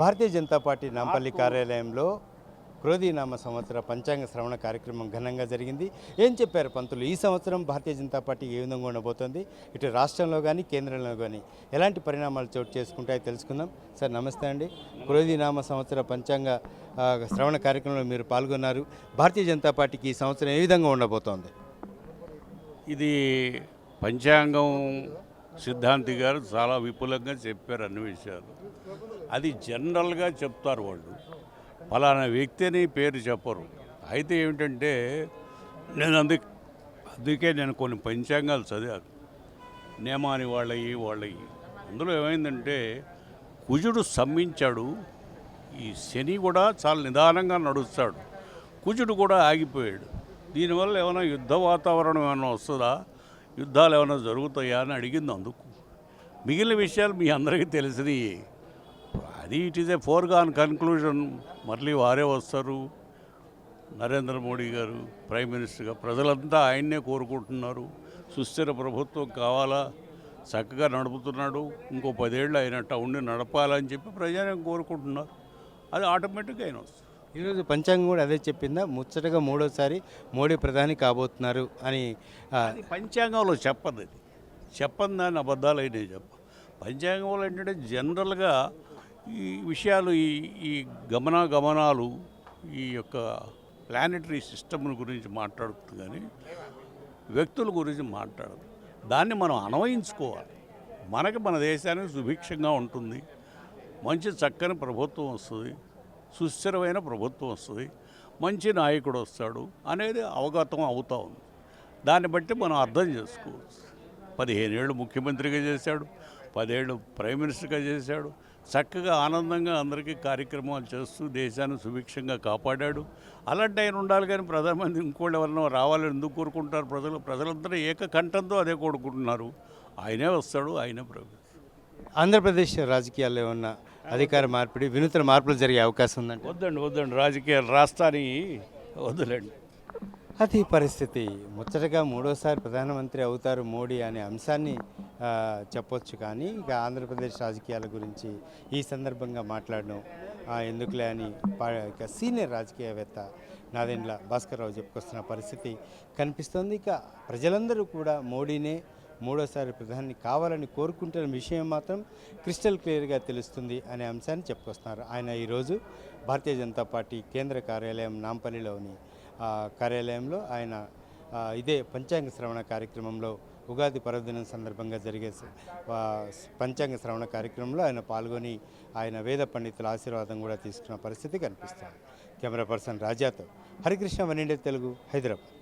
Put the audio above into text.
Bharatiya Janata party Nampally కార్యాలయంలో క్రోధీనామ సంవత్సర పంచాంగ శ్రవణ కార్యక్రమం ఘనంగా జరిగింది. ఏం చెప్పారు పంతులు? ఈ సంవత్సరం భారతీయ జనతా పార్టీ ఏ విధంగా ఉండబోతోంది? ఇటు రాష్ట్రంలో కానీ కేంద్రంలో కానీ ఎలాంటి పరిణామాలు చోటు చేసుకుంటాయో తెలుసుకుందాం. సార్ నమస్తే అండి. క్రోధీనామ సంవత్సర పంచాంగ శ్రవణ కార్యక్రమంలో మీరు పాల్గొన్నారు. భారతీయ జనతా పార్టీకి ఈ సంవత్సరం ఏ విధంగా ఉండబోతోంది? ఇది పంచాంగం సిద్ధాంతి గారు చాలా విపులంగా చెప్పారు అన్ని విషయాలు. అది జనరల్గా చెప్తారు వాళ్ళు. ఫలానా వ్యక్తి అని పేరు చెప్పరు. అయితే ఏమిటంటే నేను అందు అందుకే నేను కొన్ని పంచాంగాలు చదివాను. నేమాని వాళ్ళవి వాళ్ళయ్యి అందులో ఏమైందంటే కుజుడు సమ్మించాడు. ఈ శని కూడా చాలా నిదానంగా నడుస్తాడు. కుజుడు కూడా ఆగిపోయాడు. దీనివల్ల ఏమైనా యుద్ధ వాతావరణం ఏమైనా వస్తుందా? యుద్ధాలు ఏమైనా జరుగుతాయా అని అడిగింది అందుకు. మిగిలిన విషయాలు మీ అందరికీ తెలిసినవి. అది it is a foregone conclusion. మళ్ళీ వారే వస్తారు. నరేంద్ర మోడీ గారు ప్రైమ్ మినిస్టర్గా ప్రజలంతా ఆయన్నే కోరుకుంటున్నారు. సుస్థిర ప్రభుత్వం కావాలా? చక్కగా నడుపుతున్నాడు. ఇంకో పదేళ్ళు ఆయన టౌన్ని నడపాలని చెప్పి ప్రజానికి కోరుకుంటున్నారు. అది ఆటోమేటిక్గా ఆయన వస్తుంది. ఈరోజు పంచాంగం కూడా అదే చెప్పిందా? ముచ్చటగా మూడోసారి మోడీ ప్రధాని కాబోతున్నారు అని పంచాంగంలో చెప్పదు అది చెప్పని దాన్ని అబద్ధాలు అయినాయి చెప్ప. పంచాంగంలో ఏంటంటే జనరల్గా ఈ విషయాలు ఈ ఈ గమనాగమనాలు ఈ యొక్క ప్లానెటరీ సిస్టమ్ గురించి మాట్లాడుతుంది కానీ వ్యక్తుల గురించి మాట్లాడదు. దాన్ని మనం అన్వయించుకోవాలి. మనకి మన దేశానికి సుభిక్షంగా ఉంటుంది. మంచి చక్కని ప్రభుత్వం వస్తుంది. సుస్థిరమైన ప్రభుత్వం వస్తుంది మంచి నాయకుడు వస్తాడు అనేది అవగతం అవుతా ఉంది. దాన్ని బట్టి మనం అర్థం చేసుకోవచ్చు. పదిహేను ఏళ్ళు ముఖ్యమంత్రిగా చేశాడు పదేళ్ళు ప్రైమ్ మినిస్టర్గా చేశాడు చక్కగా ఆనందంగా అందరికీ కార్యక్రమాలు చేస్తూ దేశాన్ని సుభిక్షంగా కాపాడాడు. అలాంటి ఆయన ఉండాలి కానీ ప్రధానమంత్రి ఇంకోళ్ళు ఎవరినో రావాలని ఎందుకు కోరుకుంటారు ప్రజలు ప్రజలందరూ ఏకకంఠంతో అదే కోరుకుంటున్నారు. ఆయనే వస్తాడు ఆయనే ప్రభుత్వం ఆంధ్రప్రదేశ్ రాజకీయాల్లో ఏమన్నా అధికార మార్పిడి వినూత్న మార్పులు జరిగే అవకాశం ఉందంటే వద్దండి వద్దండి. రాజకీయాలు రాష్ట్రానికి వద్దులేండి అది పరిస్థితి ముచ్చటగా మూడోసారి ప్రధానమంత్రి అవుతారు మోడీ అనే అంశాన్ని చెప్పొచ్చు కానీ ఇక ఆంధ్రప్రదేశ్ రాజకీయాల గురించి ఈ సందర్భంగా మాట్లాడడం ఎందుకులే అని ఇక సీనియర్ రాజకీయవేత్త నాదెండ్ల భాస్కర్రావు చెప్పుకొస్తున్న పరిస్థితి కనిపిస్తోంది. ఇక ప్రజలందరూ కూడా మోడీనే మూడోసారి ప్రధాని కావాలని కోరుకుంటున్న విషయం మాత్రం క్రిస్టల్ క్లియర్గా తెలుస్తుంది అనే అంశాన్ని చెప్పుకొస్తున్నారు. ఆయన ఈరోజు భారతీయ జనతా పార్టీ కేంద్ర కార్యాలయం నాంపల్లిలోని కార్యాలయంలో ఆయన ఇదే పంచాంగ శ్రవణ కార్యక్రమంలో ఉగాది పర్వదినం సందర్భంగా జరిగే పంచాంగ శ్రవణ కార్యక్రమంలో ఆయన పాల్గొని ఆయన వేద పండితుల ఆశీర్వాదం కూడా తీసుకున్న పరిస్థితి కనిపిస్తుంది. కెమెరా పర్సన్ రాజాతో హరికృష్ణ వన్ ఇండియా తెలుగు హైదరాబాద్.